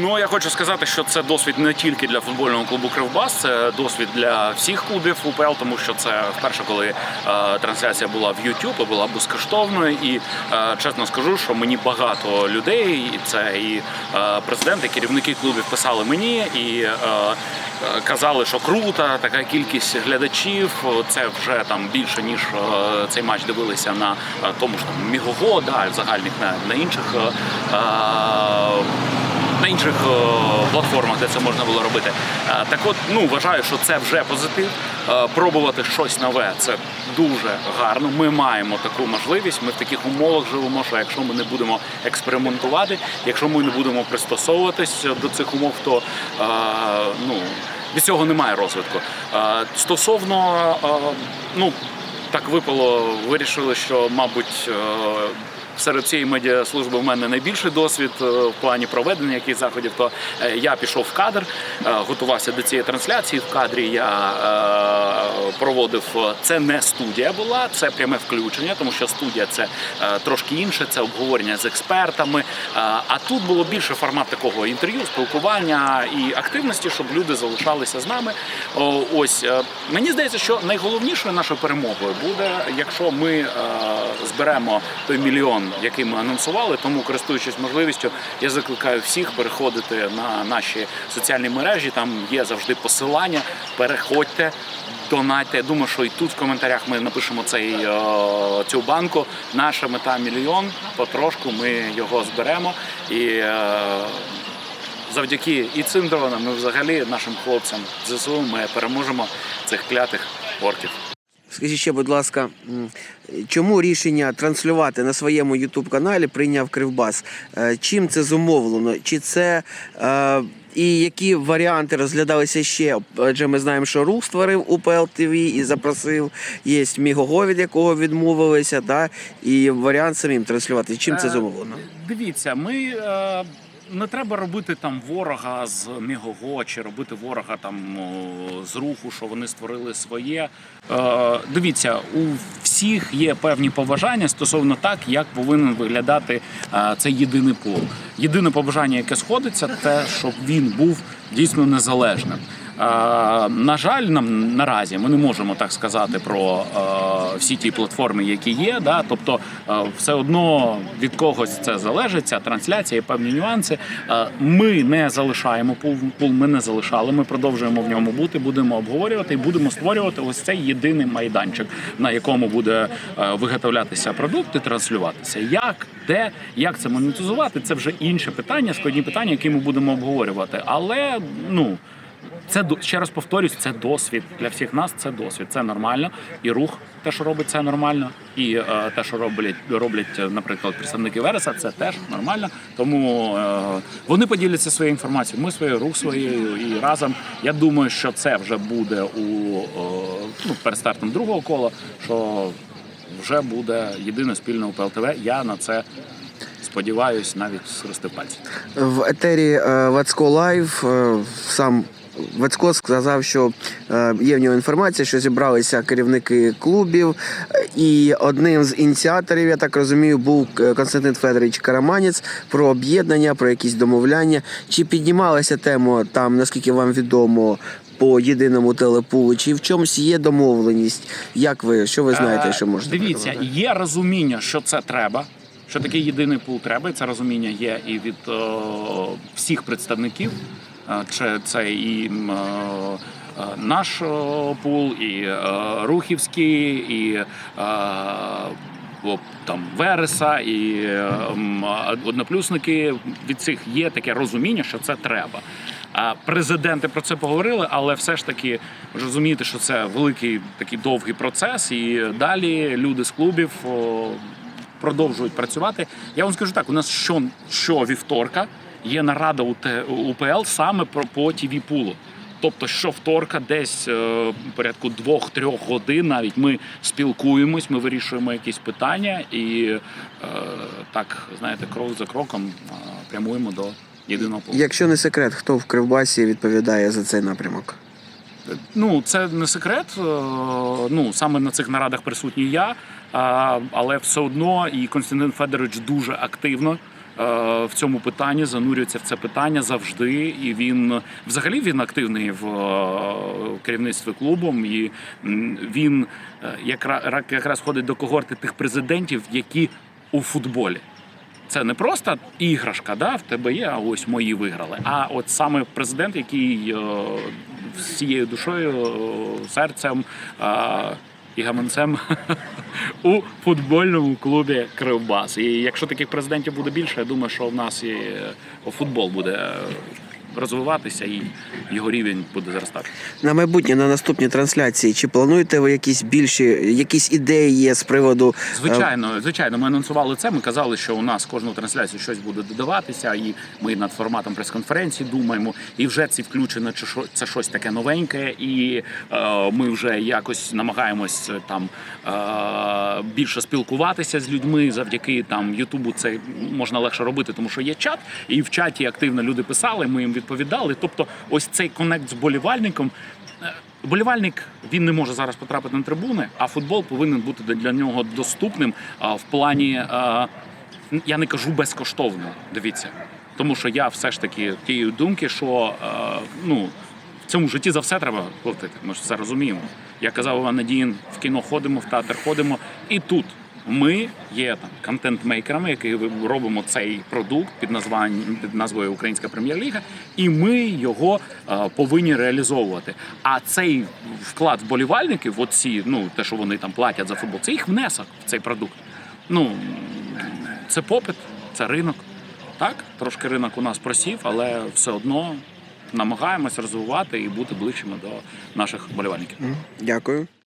Ну я хочу сказати, що це досвід не тільки для футбольного клубу Кривбас, це досвід для всіх клубів УПЛ, тому що це вперше, коли е, трансляція була в YouTube, була безкоштовною. І е, чесно скажу, що мені багато людей, і це і е, президент, і керівники клубів писали мені і. Е, е, Казали, що круто, така кількість глядачів. Це вже там більше ніж е, цей матч дивилися на е, тому ж там Мігого, да, загальних на, на інших е, на інших е, платформах, де це можна було робити. Е, Так от, ну вважаю, що це вже позитив. Е, Пробувати щось нове це дуже гарно. Ми маємо таку можливість. Ми в таких умовах живемо, що якщо ми не будемо експериментувати, якщо ми не будемо пристосовуватись до цих умов, то ну без цього немає розвитку. Стосовно ну так випало, вирішили, що мабуть. Серед цієї медіаслужби в мене найбільший досвід е, в плані проведення якихось заходів. То е, я пішов в кадр, е, готувався до цієї трансляції. В кадрі я проводив це не студія була, це пряме включення, тому що студія це трошки інше, це обговорення з експертами. А тут було більше формат такого інтерв'ю, спілкування і активності, щоб люди залишалися з нами. Ось мені здається, що найголовнішою нашою перемогою буде, якщо ми зберемо той мільйон, який ми анонсували. Тому, користуючись можливістю, я закликаю всіх переходити на наші соціальні мережі. Там є завжди посилання. Переходьте. Донайте. Я думаю, що і тут в коментарях ми напишемо цей е, цю банку. Наша мета мільйон. Потрошку ми його зберемо і. е, Завдяки і цим дронам, і взагалі нашим хлопцям ЗСУ ми переможемо цих клятих орків. Скажіть ще, будь ласка, чому рішення транслювати на своєму Ютуб каналі прийняв Кривбас? Е, Чим це зумовлено? Чи це е, і які варіанти розглядалися ще? Адже ми знаємо, що рух створив УПЛ ТВ і запросив. Є Мігого, від якого відмовилися, да? і варіант самим транслювати. Чим це Е, зумовлено? Дивіться, ми не треба робити там ворога з Мігого чи робити ворога там з руху, що вони створили своє. Е, дивіться, у всіх є певні побажання стосовно так, як повинен виглядати е, цей єдиний пол. Єдине побажання, яке сходиться, те, щоб він був дійсно незалежним. Е, на жаль, нам наразі ми не можемо так сказати про е, всі ті платформи, які є. Да? Тобто, е, все одно від когось це залежить, ця трансляція, є певні нюанси. Ми не залишаємо пул, ми не залишали. Ми продовжуємо в ньому бути, будемо обговорювати і будемо створювати ось цей єдиний майданчик, на якому буде виготовлятися продукт і транслюватися. Як, де, як це монетизувати? Це вже інше питання, складні питання, які ми будемо обговорювати. Але ну. Це ще раз повторюсь, це досвід для всіх нас. Це досвід, це нормально. І рух, те, що робить, це нормально. І е, те, що роблять, роблять, е, наприклад, представники Вереса, це теж нормально. Тому е, вони поділяться своєю інформацією. Ми своєю, рух своєю і разом. Я думаю, що це вже буде у е, ну, перед стартом другого кола. Що вже буде єдине спільне у ПЛТВ. Я на це сподіваюсь, навіть схрестив пальці. В етері е, Вацко Лайв е, сам Вацко сказав, що е, є в нього інформація, що зібралися керівники клубів, і одним з ініціаторів, я так розумію, був е, Константин Федорович Караманець про об'єднання, про якісь домовляння. Чи піднімалася тема там, наскільки вам відомо? По єдиному телепулу, чи в чомусь є домовленість? Як ви що ви знаєте, Е, що можете Дивіться, є розуміння, що це треба. Що такий єдиний пул треба, і це розуміння є і від е, всіх представників. Е, Чи це і е, е, наш пул, і Рухівський, і там Вереса, і одноплюсники. Від цих є таке розуміння, що це треба. А президенти про це поговорили, але все ж таки розумієте, що це великий такий довгий процес, і далі люди з клубів продовжують працювати. Я вам скажу так: у нас що, що вівторка є нарада у УПЛ саме про по ТВ пулу. Тобто, що вторка, десь е, порядку двох-трьох годин навіть ми спілкуємось, ми вирішуємо якісь питання і е, так, знаєте, крок за кроком е, прямуємо до єдиного пулу. Якщо не секрет, хто в Кривбасі відповідає за цей напрямок? Ну, це не секрет. Ну, саме на цих нарадах присутній я, але все одно і Константин Федорович дуже активно в цьому питанні, занурюється в це питання завжди. І він взагалі він активний в е, керівництві клубом. І він е, якраз ходить до когорти тих президентів, які у футболі. Це не просто іграшка, да, в тебе є, а ось мої виграли. А от саме президент, який е, всією душою, е, серцем е, і гаманцем у футбольному клубі Кривбас. І якщо таких президентів буде більше, я думаю, що в нас і е, футбол буде розвиватися і його рівень буде зростати. На майбутнє на наступні трансляції. Чи плануєте ви якісь більші, якісь ідеї є з приводу е, Звичайно, звичайно, ми анонсували це. Ми казали, що у нас кожну трансляцію щось буде додаватися, і ми над форматом прес-конференції думаємо. І вже ці включено, чи що це щось таке новеньке, і е, ми вже якось намагаємось е, там е, більше спілкуватися з людьми. Завдяки там Ютубу це можна легше робити, тому що є чат, і в чаті активно люди писали. Ми їм відповідали. Тобто, ось цей конект з болівальником. е, Болівальник він не може зараз потрапити на трибуни, а футбол повинен бути для нього доступним а, в плані. а, Я не кажу безкоштовно. Дивіться, тому що я все ж таки тієї думки, що а, ну. В цьому житті за все треба платити. Ми ж це розуміємо. Я казав Іван Надіїн, в кіно ходимо, в театр ходимо, і тут ми є там контент-мейкерами, які робимо цей продукт під названням під назвою Українська прем'єр-ліга, і ми його е, повинні реалізовувати. А цей вклад вболівальників, оці, ну те, що вони там платять за футбол, це їх внесок в цей продукт. Ну це попит, це ринок. Так, трошки ринок у нас просів, але все одно намагаємось розвивати і бути ближчими до наших вболівальників. Дякую.